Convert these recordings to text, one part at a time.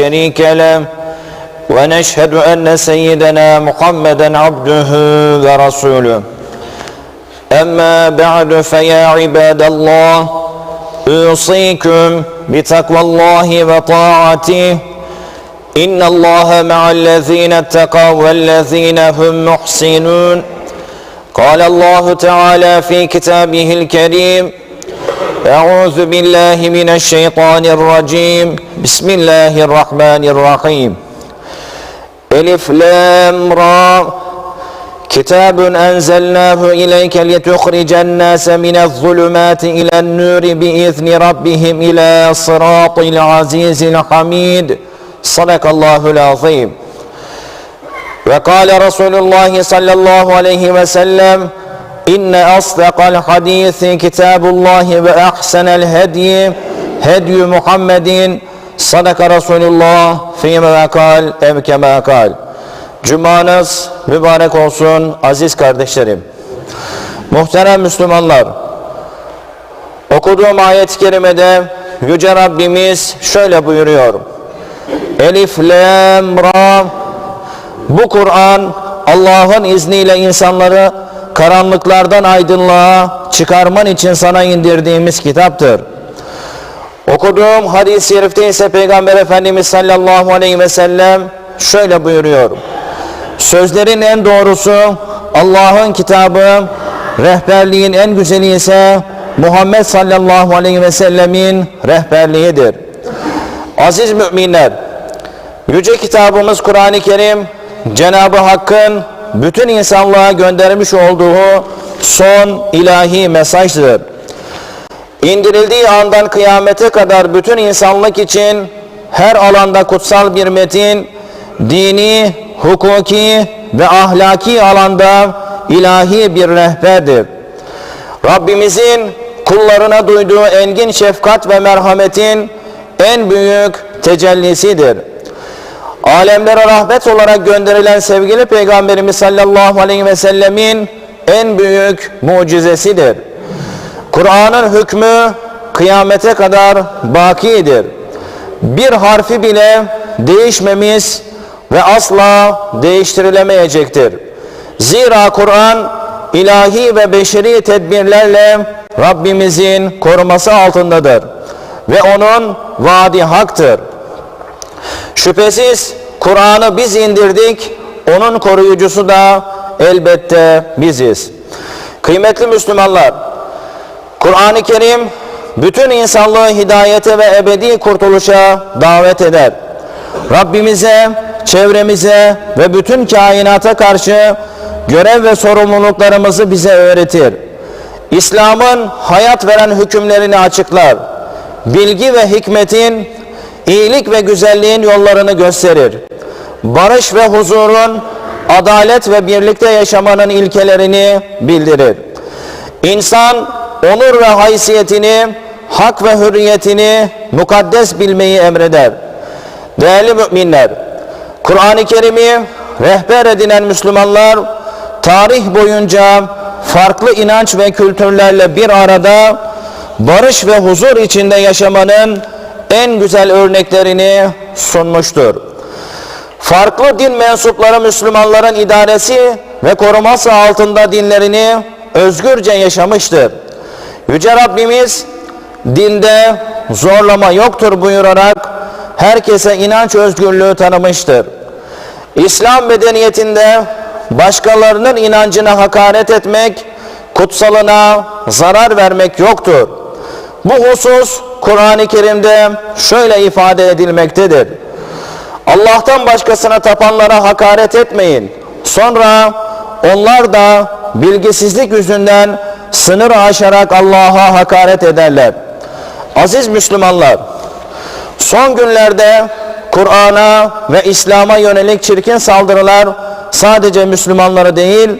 شريك له ونشهد أن سيدنا محمدا عبده ورسوله أما بعد فيا عباد الله أوصيكم بتقوى الله وطاعته إن الله مع الذين اتقوا والذين هم محسنون قال الله تعالى في كتابه الكريم أعوذ بالله من الشيطان الرجيم بسم الله الرحمن الرحيم ألف لام را كتاب أنزلناه إليك لتخرج الناس من الظلمات إلى النور بإذن ربهم إلى صراط العزيز الحميد صدق الله العظيم وقال رسول الله صلى الله عليه وسلم إن أصدق الحديث كتاب الله وأحسن الهدي هدي محمد صدق رسول الله فيما قال ev kema kal. Cumanız mübarek olsun aziz kardeşlerim. Muhterem Müslümanlar. Okuduğum ayet-i kerimede Yüce Rabbimiz şöyle buyuruyor. Elif, Lam, Ra. Bu Kur'an Allah'ın izniyle insanları karanlıklardan aydınlığa çıkarman için sana indirdiğimiz kitaptır. Okuduğum hadis-i şerifte ise Peygamber Efendimiz sallallahu aleyhi ve sellem şöyle buyuruyor. Sözlerin en doğrusu Allah'ın kitabı, rehberliğin en güzeli ise Muhammed sallallahu aleyhi ve sellemin rehberliğidir. Aziz müminler, Yüce kitabımız Kur'an-ı Kerim Cenab-ı Hakk'ın bütün insanlığa göndermiş olduğu son ilahi mesajdır. İndirildiği andan kıyamete kadar bütün insanlık için her alanda kutsal bir metin, dini, hukuki ve ahlaki alanda ilahi bir rehberdir. Rabbimizin kullarına duyduğu engin şefkat ve merhametin en büyük tecellisidir. Alemlere rahmet olarak gönderilen sevgili Peygamberimiz sallallahu aleyhi ve sellemin en büyük mucizesidir. Kur'an'ın hükmü kıyamete kadar bakidir. Bir harfi bile değişmemiş ve asla değiştirilemeyecektir. Zira Kur'an ilahi ve beşeri tedbirlerle Rabbimizin koruması altındadır ve onun vaadi haktır. Şüphesiz Kur'an'ı biz indirdik, onun koruyucusu da elbette biziz. Kıymetli Müslümanlar, Kur'an-ı Kerim bütün insanlığı hidayete ve ebedi kurtuluşa davet eder. Rabbimize, çevremize ve bütün kainata karşı görev ve sorumluluklarımızı bize öğretir. İslam'ın hayat veren hükümlerini açıklar. Bilgi ve hikmetin, iyilik ve güzelliğin yollarını gösterir. Barış ve huzurun, adalet ve birlikte yaşamanın ilkelerini bildirir. İnsan onur ve haysiyetini, hak ve hürriyetini mukaddes bilmeyi emreder. Değerli müminler, Kur'an-ı Kerim'i rehber edinen Müslümanlar tarih boyunca farklı inanç ve kültürlerle bir arada barış ve huzur içinde yaşamanın en güzel örneklerini sunmuştur. Farklı din mensupları Müslümanların idaresi ve koruması altında dinlerini özgürce yaşamıştır. Yüce Rabbimiz dinde zorlama yoktur buyurarak herkese inanç özgürlüğü tanımıştır. İslam medeniyetinde başkalarının inancına hakaret etmek, kutsalına zarar vermek yoktur. Bu husus Kur'an-ı Kerim'de şöyle ifade edilmektedir. Allah'tan başkasına tapanlara hakaret etmeyin. Sonra onlar da bilgisizlik yüzünden sınır aşarak Allah'a hakaret ederler. Aziz Müslümanlar, son günlerde Kur'an'a ve İslam'a yönelik çirkin saldırılar sadece Müslümanları değil,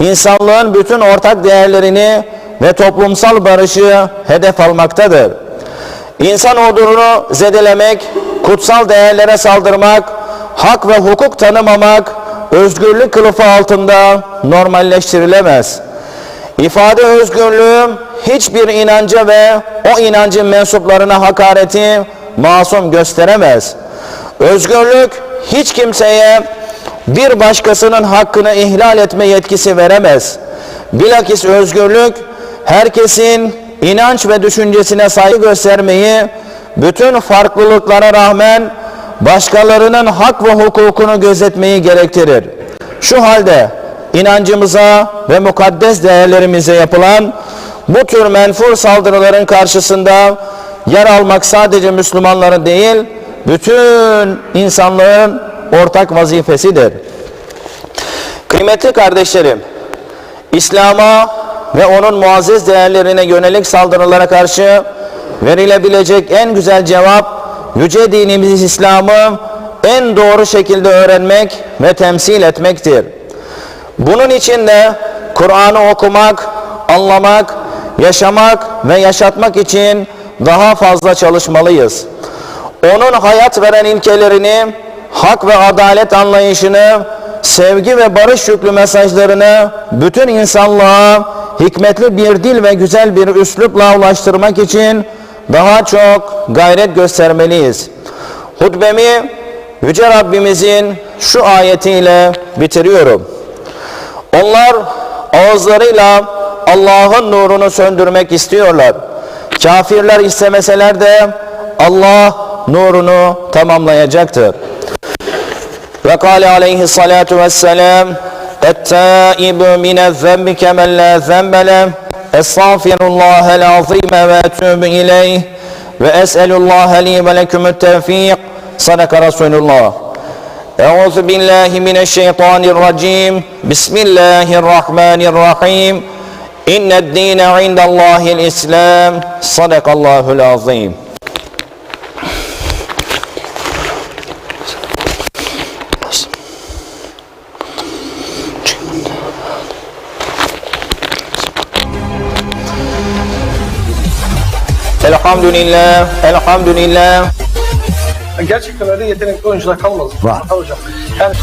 insanlığın bütün ortak değerlerini ve toplumsal barışı hedef almaktadır. İnsan ordunu zedelemek, kutsal değerlere saldırmak, hak ve hukuk tanımamak, özgürlük kılıfı altında normalleştirilemez. İfade özgürlüğü hiçbir inanca ve o inancın mensuplarına hakareti masum gösteremez. Özgürlük hiç kimseye bir başkasının hakkını ihlal etme yetkisi veremez. Bilakis özgürlük herkesin inanç ve düşüncesine saygı göstermeyi, bütün farklılıklara rağmen başkalarının hak ve hukukunu gözetmeyi gerektirir. Şu halde inancımıza ve mukaddes değerlerimize yapılan bu tür menfur saldırıların karşısında yer almak sadece Müslümanların değil, bütün insanlığın ortak vazifesidir. Kıymetli kardeşlerim, İslam'a ve onun muazzez değerlerine yönelik saldırılara karşı verilebilecek en güzel cevap, yüce dinimiz İslam'ı en doğru şekilde öğrenmek ve temsil etmektir. Bunun için de Kur'an'ı okumak, anlamak, yaşamak ve yaşatmak için daha fazla çalışmalıyız. Onun hayat veren ilkelerini, hak ve adalet anlayışını, sevgi ve barış yüklü mesajlarını bütün insanlığa hikmetli bir dil ve güzel bir üslupla ulaştırmak için daha çok gayret göstermeliyiz. Hutbemi Yüce Rabbimizin şu ayetiyle bitiriyorum. Onlar ağızlarıyla Allah'ın nurunu söndürmek istiyorlar. Kafirler istemeseler de Allah nurunu tamamlayacaktır. Ve kâle aleyhissalâtu vesselâm التائب من الذنب كمن لا ذنب له استغفر الله العظيم واتوب اليه واسال الله لي ولكم التوفيق صدق رسول الله أعوذ بالله من الشيطان الرجيم بسم الله الرحمن الرحيم إن الدين عند الله الإسلام صدق الله العظيم Elhamdülillah, elhamdülillah. Gerçekten öyle yetenekli oyuncular kalmaz. Var. Hocam. Yani...